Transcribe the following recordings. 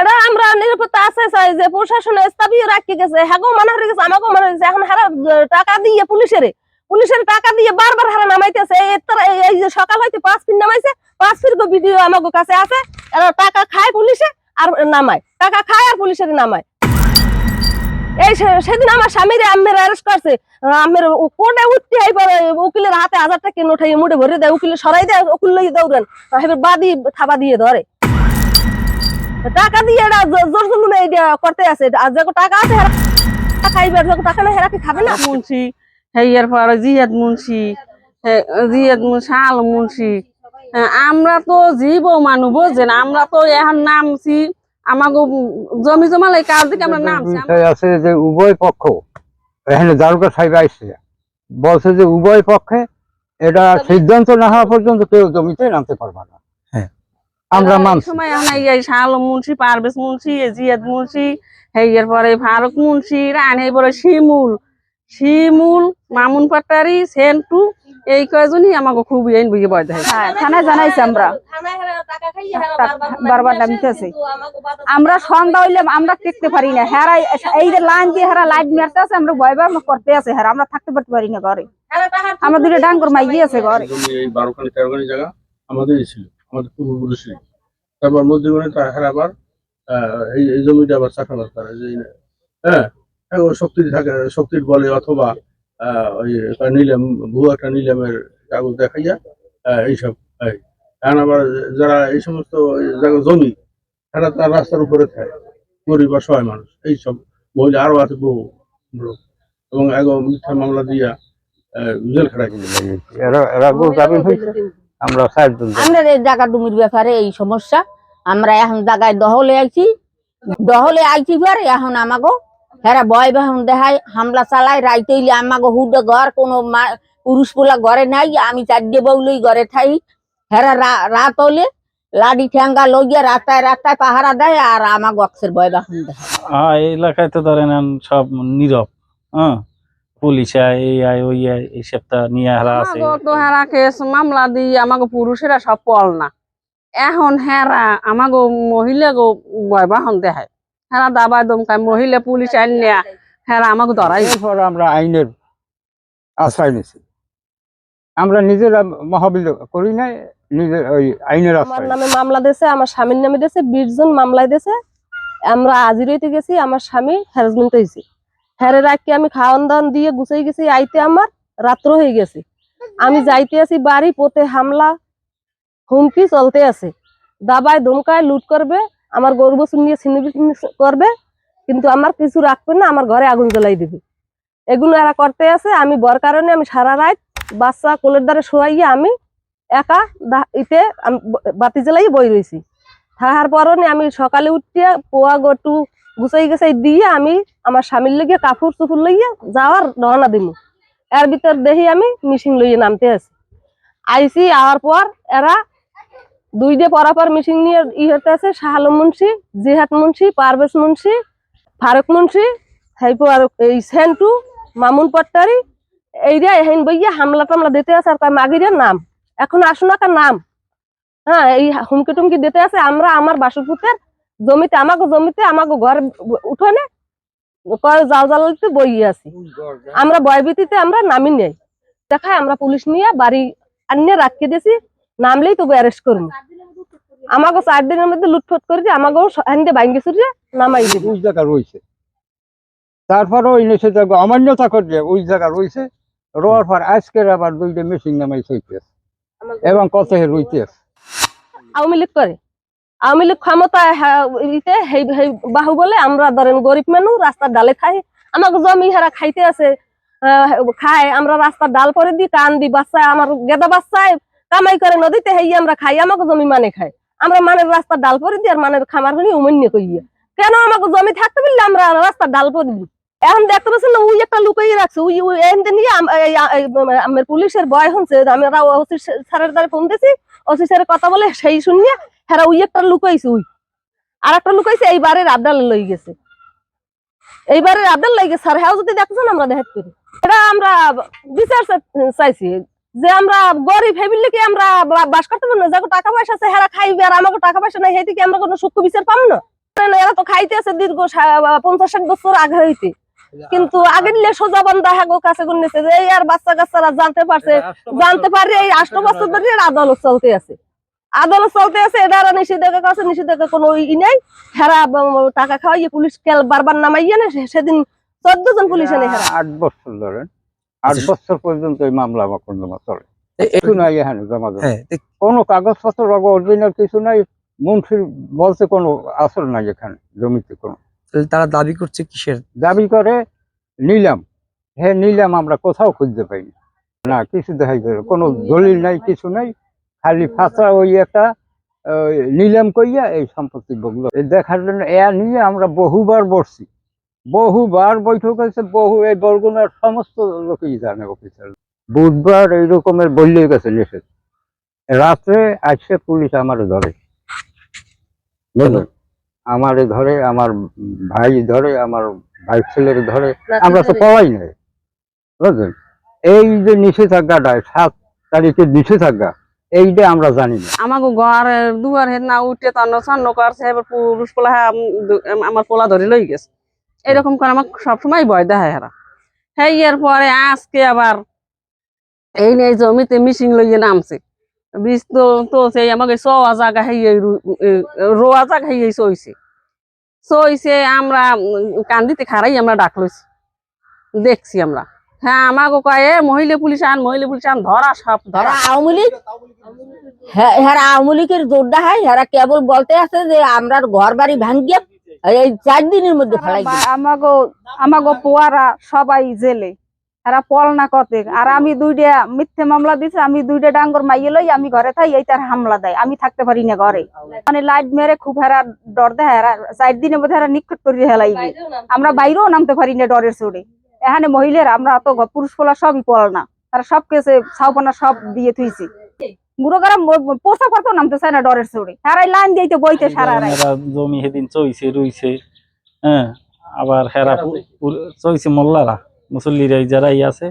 এটা আমরা নিরাপত্তা আছে, চাই যে প্রশাসন স্থাপিয়ে রাখি গেছে। হ্যাগো মানা হয়ে গেছে আমাকেও মানা হয়ে এখন হারা টাকা দিয়ে পুলিশের পুলিশের টাকা দিয়ে বারবার হারা নামাইতেছে। এই যে সকাল হইতে পাঁচ ফিট নামাইছে, পাঁচ ফিট ভিডিও আমাকে কাছে আছে। টাকা খায় পুলিশে আর নামায়। টাকা খায় আর পুলিশের নামায়। এই সেদিন আমার স্বামীর আমের অ্যারেস্ট করছে। আমের কোর্টে উঠতে এইবার উকিলের হাতে হাজার টাকা নোট হয়ে মুঠে ভরে দেয় উকিলে সরাই দেয়, উকিল লই দৌড়েন। বাদি থাবা দিয়ে ধরে। টাকা দিয়ে এরা জো- জোর জুলুমে করতে আছে। আর যখন টাকা আছে হেরা খাইবে যখন টাকা নেই হেরা কি খাবে না? মুন্সি হেয়ার পরে জিয়াদ মুন্সি হে- জিয়াদ মুন্সি আল মুন্সি। হ্যাঁ, আমরা তো জীব মানুষ বোঝেন আমরা তো এখন নামছি আমাকে জমি জমা লাই কার দিকে আমরা নামছি? আছে যে উভয় পক্ষ এখানে দারোগা সাহেব আসছে বলছে যে উভয় পক্ষে এটা সিদ্ধান্ত না হওয়া পর্যন্ত কেউ জমিতে নামতে পারবে না। আমরা মানছি। সময় এই আলম মুন্সি পারভেজ মুন্সি জিয়াদ মুন্সি হেয়ার পরে ফারুক মুন্সি রান এই পরে শিমুল। শিমুল মামুন পাটারি সেন্টু এই কয়জনই আমাকে খুব এই বুঝে বয় দেয় হ্যাঁ থানায় জানাইছি আমরা। বারবার নামতেছে। আমরা সন্ধ্যা হইলে আমরা টিকতে পারি না। হেরা এই যে লাইন দিয়ে হেরা লাইট মারতে আছে আমরা ভয় ভয় করতে আছে হেরা। আমরা থাকতে পারতে পারি না ঘরে। আমার দুটো ডাঙ্গর মাইয়ে আছে ঘরে। আমাদেরই ছিল। আমাদের পূর্বপুরুষের তারপর মধ্যখানে তার আবার আহ, এই এই জমিটা আবার চাষাবাদ করে যে হ্যাঁ হ্যাঁ, ও শক্তির থাকে শক্তির বলে অথবা আহ, ওই একটা নিলাম ভুয়া একটা নিলামের কাগজ দেখাইয়া আহ, এইসব এই। এখন আবার যারা এই সমস্ত জায়গা জমি তারা তার রাস্তার উপরে থাকে। গরিব বা সহায় মানুষ এইসব মহিলা আরও আছে বহু লোক। এবং মিথ্যা মামলা দিয়া জেল খাটাই এরা আমরা আমরা এই জায়গা জমির ব্যাপারে এই সমস্যা আমরা এখন জায়গায় দহলে আইছি। দহলে আইছি পরে এখন আমাগো হেরা বয় বাহন দেখায় হামলা চালায় রাইতে হইলে আমাগো হুডে ঘর কোনো মা- পুরুষ পোলা ঘরে নাই আমি চারটে বউলই ঘরে থাই। হেরা রা- রাত হলে লাডি ঠ্যাঙ্গা লইয়া রাস্তায় রাস্তায় পাহারা দেয় আর আমাগো অক্সের বয় বাহন দেয় এই এলাকায় তো ধরেন সব নীরব হ্যাঁ? পুলিশ আয় এই আয় ওই আয় এই সপ্তাহ নিয়ে হারা আছে। তো হেরা কেস মামলা দিয়ে আমাকে পুরুষেরা সব পল না। এখন হেরা আমাগো মহিলা গো বাহন দেখায় হেরা দাবা দমকায় মহিলা পুলিশ আনিয়া হেরা আমাকে ধরাই এরপর আমরা আইনের আশ্রয় নিছি। আমরা নিজেরা মহাবিল করি নাই নিজের ওই আইনের আশ্রয় নামে মামলা দিয়েছে আমার স্বামীর নামে দিয়েছে বিশ জন মামলায় দিয়েছে। আমরা আজিরইতে গেছি আমার স্বামী হ্যারাসমেন্ট হয়েছে হ্যারে রাখকে আমি খাওয়ান দাওয়ান দিয়ে গুছাই গেছি, আইতে আমার রাত্র হয়ে গেছে। আমি যাইতে আছি বাড়ি পোতে হামলা, হুমকি চলতে আছে। দাবায় ধমকায় লুট করবে, আমার গরু বছর নিয়ে ছিনিবিনি করবে, কিন্তু আমার কিছু রাখবে না, আমার ঘরে আগুন জ্বলাই দিবে। এগুলো এরা করতে আছে, আমি বর কারণে আমি সারা রাত বাচ্চা কোলের দ্বারা শোয়াইয়ে আমি একা ইতে আমি বাতি জ্বালাই বই রয়েছি থাকার পরনে আমি সকালে উঠিয়া পোয়া গটু গুছাই গেছাই দিয়ে আমি আমার স্বামীর লেগে কাপড় চুপুর লইয়া যাওয়ার রওনা দিমু। এর ভিতর দেখি আমি মিশিং লইয়ে নামতে আছি। আইসি আওয়ার পর এরা দুইটে পরাপর মিশিং নিয়ে ই হতে আছে শাহ আলম মুন্সি, জিহাদ মুন্সি, পারভেজ মুন্সি, ফারুক মুন্সি হাইপর এই সেন্টু, মামুন পট্টারি এইটা এহেন বইয়া হামলা টামলা দিতে আছে আর মাগিরের নাম, এখন আসুন কার নাম। হ্যাঁ এই হুমকি টুমকি দিতে আছে, আমরা আমার বাসুপুতের জমিতে আমাকে জমিতে আমাকে ঘর উঠোনে জাল জালালিতে আছি। আমরা ভয়ভীতিতে আমরা নামি নেই। দেখায় আমরা পুলিশ নিয়ে বাড়ি আনিয়ে রাখিয়ে দিয়েছি নামলেই তবু অ্যারেস্ট করব আমাকে চার দিনের মধ্যে লুটফট ভাঙ্গি চুরিয়ে নামাই ওই জায়গা রয়েছে তারপরে ওই নিষেধাজ্ঞা অমান্যতা করলে ওই জায়গা রয়েছে রোয়ার পর আজকের আবার দুইটা মেশিন নামাই এবং কত রইতেছে। আওয়ামী লীগ করে। আওয়ামী লীগ ক্ষমতা বাহু বলে আমরা ধরেন গরিব মানুষ রাস্তার ডালে খাই। আমাকে জমি হারা খাইতে আছে খায়। আমরা রাস্তার ডাল করে দি কান দি, বাচ্চা, আমার গেদা বাচ্চায় কামাই করে নদীতে হেই আমরা খাই, আমাকে জমি মানে খাই আমরা মানের রাস্তার ডাল করে দিই আর মানের খামার হনি উমন্য কইয়া। কেন আমাকে জমি থাকতে বললে আমরা রাস্তার ডাল করে দিই এখন দেখতে পাচ্ছেন না, উই একটা লুকাই রাখছে, উই এনতে নিয়ে আমার পুলিশের বয় হচ্ছে আমরা ওসি স্যারের দ্বারা ফোন দিছি ওসি স্যারের কথা বলে সেই শুনিয়ে হেরা ওই একটা লুকাইছে উই আর একটা লুকাইছে এইবারের আবদাল লই গেছে। এইবারের আবদাল লই গেছে স্যার হ্যাঁ যদি দেখছেন আমরা দেখাতে পারি। এটা আমরা বিচার চাইছি যে আমরা গরিব ফ্যামিলি কি আমরা বাস করতে পারব না। যাকে টাকা পয়সা আছে হেরা খাইবে আর আমাকে টাকা পয়সা নাই হেদিকে আমরা কোনো সুখ বিচার পাবো না। এরা তো খাইতেছে দীর্ঘ পঞ্চাশ ষাট বছর আগে হইতে। কিন্তু আগে নিলে সোজা বান্ধা হাগো কাছে গুনেছে যে এই আর বাচ্চা কাচ্চারা জানতে পারছে জানতে পারে এই আষ্ট বছর ধরে আদালত চলতে আছে। আদালত চলতে আছে এটা আর নিষেধাজ্ঞা কাছে নিষেধাজ্ঞা কোনো ই নাই। হেরা টাকা খাওয়াইয়ে পুলিশ কেল বারবার নামাইয়ে না সেদিন চোদ্দ জন পুলিশ এনে হেরা। আট বছর ধরেন। আট আচ্ছা। বছর পর্যন্ত এই মামলা মকদ্দমা চলে কিছু নাই এখানে জমা। হ্যাঁ কোনো কাগজপত্র অরিজিনাল কিছু নাই মুন্সির বলতে কোনো আসল নাই এখানে জমিতে কোনো। তারা দাবি করছে কিসের? দাবি করে নিলাম। হ্যাঁ নিলাম আমরা কোথাও খুঁজতে পাইনি। না কিছু দেখাই কোনো দলিল নাই কিছু নাই। খালি ফাঁসা ওই একটা নিলাম কইয়া এই সম্পত্তি বগলো এই দেখার জন্য এ নিয়ে আমরা বহুবার বসছি। বহুবার বৈঠক হয়েছে বহু এই বরগুনার সমস্ত লোকই জানে অফিসার। বুধবার এই রকমের বললে গেছে নিষেধ। রাত্রে আসছে পুলিশ আমার ধরে। আমারে ধরে আমার ভাই ধরে আমার ভাই ছেলের ধরে। আমরা তো পাওয়াই নাই। বুঝলেন? এই যে নিষেধাজ্ঞাটা সাত তারিখের নিষেধাজ্ঞা এইটা আমরা জানি না। আমাকে ঘরের দুয়ার হেদ না উঠে তন্ন ছন্ন করছে এবার পুরুষ পোলা হ্যাঁ, আমার পোলা ধরে লই গেছে। এরকম করে আমার সবসময় ভয় দেখায় হেরা হ্যাঁ এর পরে আজকে আবার এই নিয়ে জমিতে মিশিং লইয়ে নামছে। বীজ তো তো সেই আমাকে সোয়া জায়গা হেয়ে রোয়া জায়গা হেয়ে সইছে। সইছে আমরা কান্দিতে খারাই আমরা ডাক লইছি। দেখছি আমরা। হ্যাঁ আমাকে কয়ে "এ, মহিলা পুলিশ আন মহিলা পুলিশ আন ধরা সব ধরা। আওয়ামী লীগ? হ্যাঁ আওয়ামী লীগের জোরদা হয়। হেরা কেবল বলতে আছে যে আমরা ঘর বাড়ি ভাঙ্গিয়ে এই চার দিনের মধ্যে ফেলাই আমাগো আমাগো পোয়ারা সবাই জেলে। এরা পল না কতে। আর আমি দুইটা মিথ্যে মামলা দিছে আমি দুইটা ডাঙ্গর মাইয়ে লই আমি ঘরে থাই এই তার হামলা দেয়। আমি থাকতে পারি না ঘরে। মানে লাইট মেরে খুব হেরা ডর দেয় হেরা চার দিনের মধ্যে হেরা নিক্ষেপ করে হেলাইবে। আমরা বাইরেও নামতে পারি না ডরের চড়ে এখানে মহিলারা আমরা তো পুরুষ পোলা সবই পল না। তারা সব কেসে ছাউপানা সব দিয়ে থুইছি। পোষা নামতে চায় না ডরের চড়ে হেরাই লাইন দিতে বইতে সারা জমি সেদিন চইছে রইছে হ্যাঁ আবার হেরা চইছে মোল্লারা মুসল্লিরা এই যারা আছে।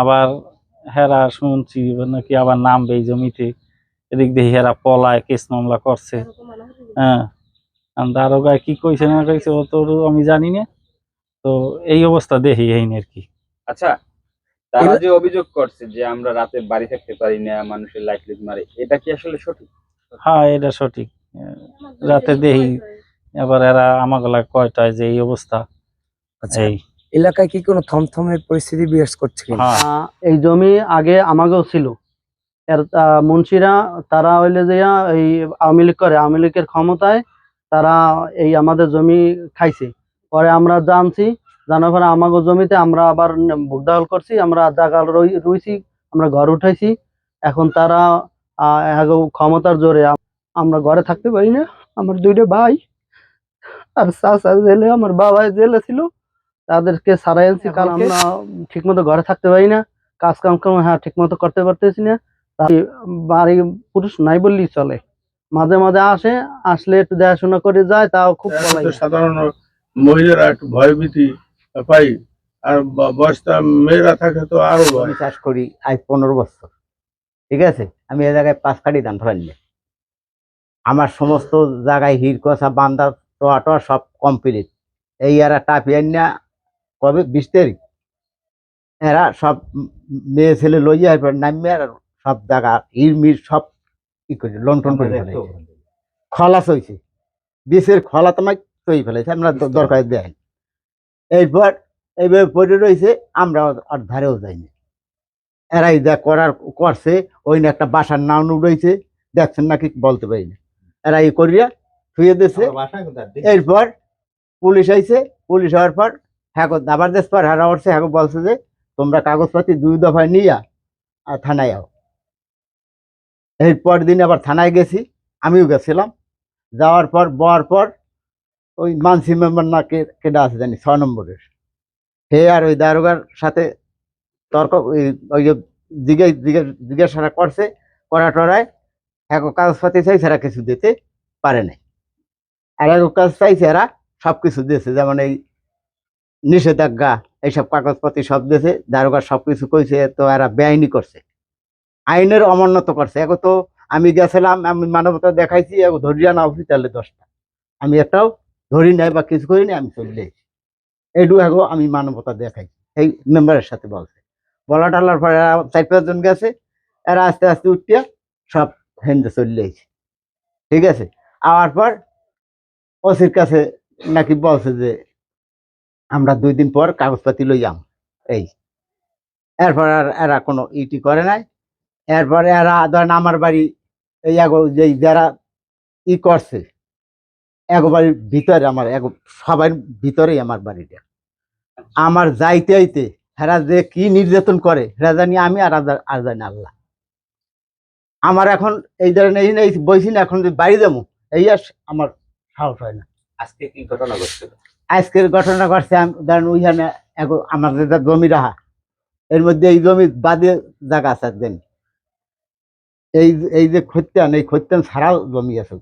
আবার হেরা শুনছি নাকি আবার নামবে এই জমিতে। এদিক দিয়ে হেরা পলায় কেস মামলা করছে। হ্যাঁ দারোগায় কি কইছে না কইছে ও তো আমি জানি না। তো এই অবস্থা দেখি এই আর কি। আচ্ছা তারা যে অভিযোগ করছে যে আমরা রাতে বাড়ি থাকতে পারি না মানুষের লাইট লিট মারে এটা কি আসলে সঠিক? হ্যাঁ এটা সঠিক। রাতে দেখি এবার এরা আমাকে লাগে কয়টায় যে এই অবস্থা। আচ্ছা এই। এলাকায় কি কোনো থমথমের পরিস্থিতি বিরাজ করছে হ্যাঁ। আহ, এই জমি আগে আমাকেও ছিল। এর মুন্সিরা তারা হইলে যে এই আওয়ামী লীগ করে আওয়ামী লীগের ক্ষমতায় তারা এই আমাদের জমি খাইছে। পরে আমরা জানছি জানার পরে আমাকে জমিতে আমরা আবার ভোগদাল করছি আমরা জাগাল রই- রইছি আমরা ঘর উঠাইছি। এখন তারা ক্ষমতার জোরে আমরা ঘরে থাকতে পারি না। আমার দুইটা ভাই আর চাচা জেলে আমার বাবা জেলে ছিল। তাদেরকে সারাই আনছি কারণ আমরা ঠিক মতো ঘরে থাকতে পারি না। কাজ কাম কাম হ্যাঁ ঠিক মতো করতে পারতেছি না। বাড়ি পুরুষ নাই বললেই চলে। মাঝে মাঝে আসে আসলে একটু দেখাশোনা করে যায় তাও খুব সাধারণ মহিলারা একটু ভয়ভীতি পাই আর ব- বয়স্কা মেয়েরা থাকে তো আরও আমি চাষ করি আজ পনেরো বছর ঠিক আছে? আমি এ জায়গায় পাঁচ কাঠি ধান ফেলাইলে আমার সমস্ত জায়গায় হির কষা বান্দা টোয়া টোয়া সব কমপ্লিট এই এরা টাপিয়ান না কবে? বিশ তারিখ। এরা সব মেয়ে ছেলে লইয়া নামিয়ে আর সব জায়গা হির মির সব কি করে লন্ঠন করে খলাস হয়েছে বিষের খলা তোমায় তৈরি ফেলেছে আমরা দরকার দেয়। এরপর এইভাবে পড়ে রয়েছে আমরা ওর ধারেও যাইনি। এরাই যা করার করছে ওই না একটা বাসার নাম রয়েছে দেখছেন নাকি বলতে পারি না। এরা এই করিয়া থুয়ে দিছে। এরপর পুলিশ আইছে পুলিশ হওয়ার পর হ্যাঁ আবার দেশ পর হ্যাঁ উঠছে হ্যাঁ বলছে যে তোমরা কাগজপাতি দুই দফায় নিয়া আর থানায় আও। এরপর দিন আবার থানায় গেছি আমিও গেছিলাম। যাওয়ার পর বওয়ার পর ওই মানসি মেম্বার না কে, কেডা আছে জানি, ছয় নম্বরের। হে আর ওই দারোগার সাথে তর্ক, ওই- যে জিজ্ঞেস জিজ্ঞেস- করছে করা টরায় এক কাগজপাতি চাইছে এরা কিছু দিতে পারে নাই। আর এক কাজ চাইছে এরা সব কিছু দিয়েছে, যেমন এই নিষেধাজ্ঞা, এইসব কাগজপাতি সব দিয়েছে দারোগা সব কিছু কইছে, তো এরা বেআইনি করছে। আইনের অমান্যত করছে। এখন তো আমি গেছিলাম, আমি মানবতা দেখাইছি এখন ধরিয়া না হসপিটালে দশটা। আমি একটাও ধরি নাই বা কিছু করি নাই, আমি চলে এসেছি এইটু এখন আমি মানবতা দেখাই। এই মেম্বারের সাথে বলছে। বলা টালার পরে চার পাঁচজন গেছে, এরা আস্তে আস্তে উঠিয়া সব হেন্দে চলে এসেছে ঠিক আছে? আওয়ার পর ওসির কাছে নাকি বলছে যে, আমরা দুই দিন পর কাগজপাতি লইয়াম এই। এরপর আর এরা কোনো ইটি করে নাই। এরপর এরা ধরেন আমার বাড়ি, এই যে যারা ই করছে এক বাড়ির ভিতরে আমার এক সবার ভিতরেই আমার বাড়িটা। আমার যাইতে আইতে হেরা যে কি নির্যাতন করে হেরা জানি আমি আর আর জানি আল্লাহ। আমার এখন এই ধরনের এই এই বইছি না এখন বাড়ি যাব এই আর আমার সাহস হয় না। আজকে কি ঘটনা ঘটছিল? আজকের ঘটনা ঘটছে আমি ধরেন ওইখানে এক- আমার যেটা জমি রাহা এর মধ্যে এই জমি বাদে জায়গা আছে একদিন। এই এই যে খত্যান এই খত্যান ছাড়াও জমি আছে।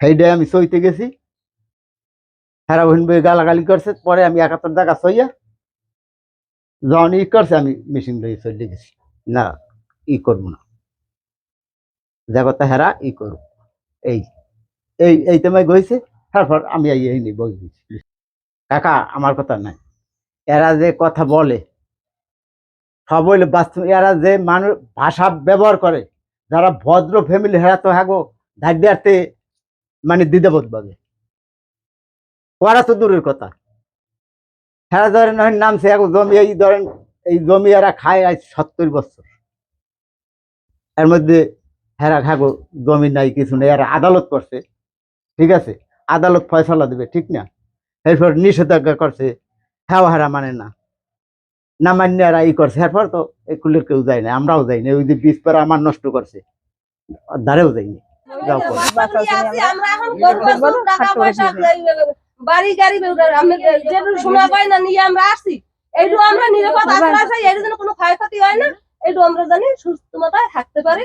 সেইটাই আমি সইতে গেছি। হেরা বহিন বই গালাগালি করছে, পরে আমি একাত্তর জায়গা সইয়া যখন ই করছে, আমি মেশিন দিয়ে চলে গেছি। না, ই করব না। জাগতা হেরা, ই করব এই এই এই তোমায় গইছে তারপর আমি এই নিয়ে বই দিচ্ছি কাকা, আমার কথা নাই। এরা যে কথা বলে, সব হইলে বাস্তব এরা যে মানুষ ভাষা ব্যবহার করে, যারা ভদ্র ফ্যামিলি হেরা তো হ্যাগো ধাড্যাতে মানে দ্বিধাবোধ পাবে ওরা তো দূরের কথা। হেরা ধরেন নামছে এখন জমি, এই ধরেন এই জমি এরা খায় আজ সত্তর বছর। এর মধ্যে হেরা খাগো, জমি নাই, কিছু নেই, এরা আদালত করছে। ঠিক আছে? আদালত ফয়সলা দেবে, ঠিক না? এরপর নিষেধাজ্ঞা করছে। হ্যাঁ হারা মানে না। না মান্য এরা ই করছে। এরপর তো এই কুলের কেউ যায় না, আমরাও যাই না। ওই যে বীজ পারা আমার নষ্ট করছে। আর ধারেও যাইনি। যাও করো। আমরা এখন করব টাকা পয়সা বাড়ি গাড়ি পাই না নিয়ে আমরা আসছি এইটু আমরা নিরাপদ আশ্রয় চাই এর জন্য কোনো ক্ষয়ক্ষতি হয় না। এইটু আমরা জানি সুস্থ মতায় থাকতে পারি।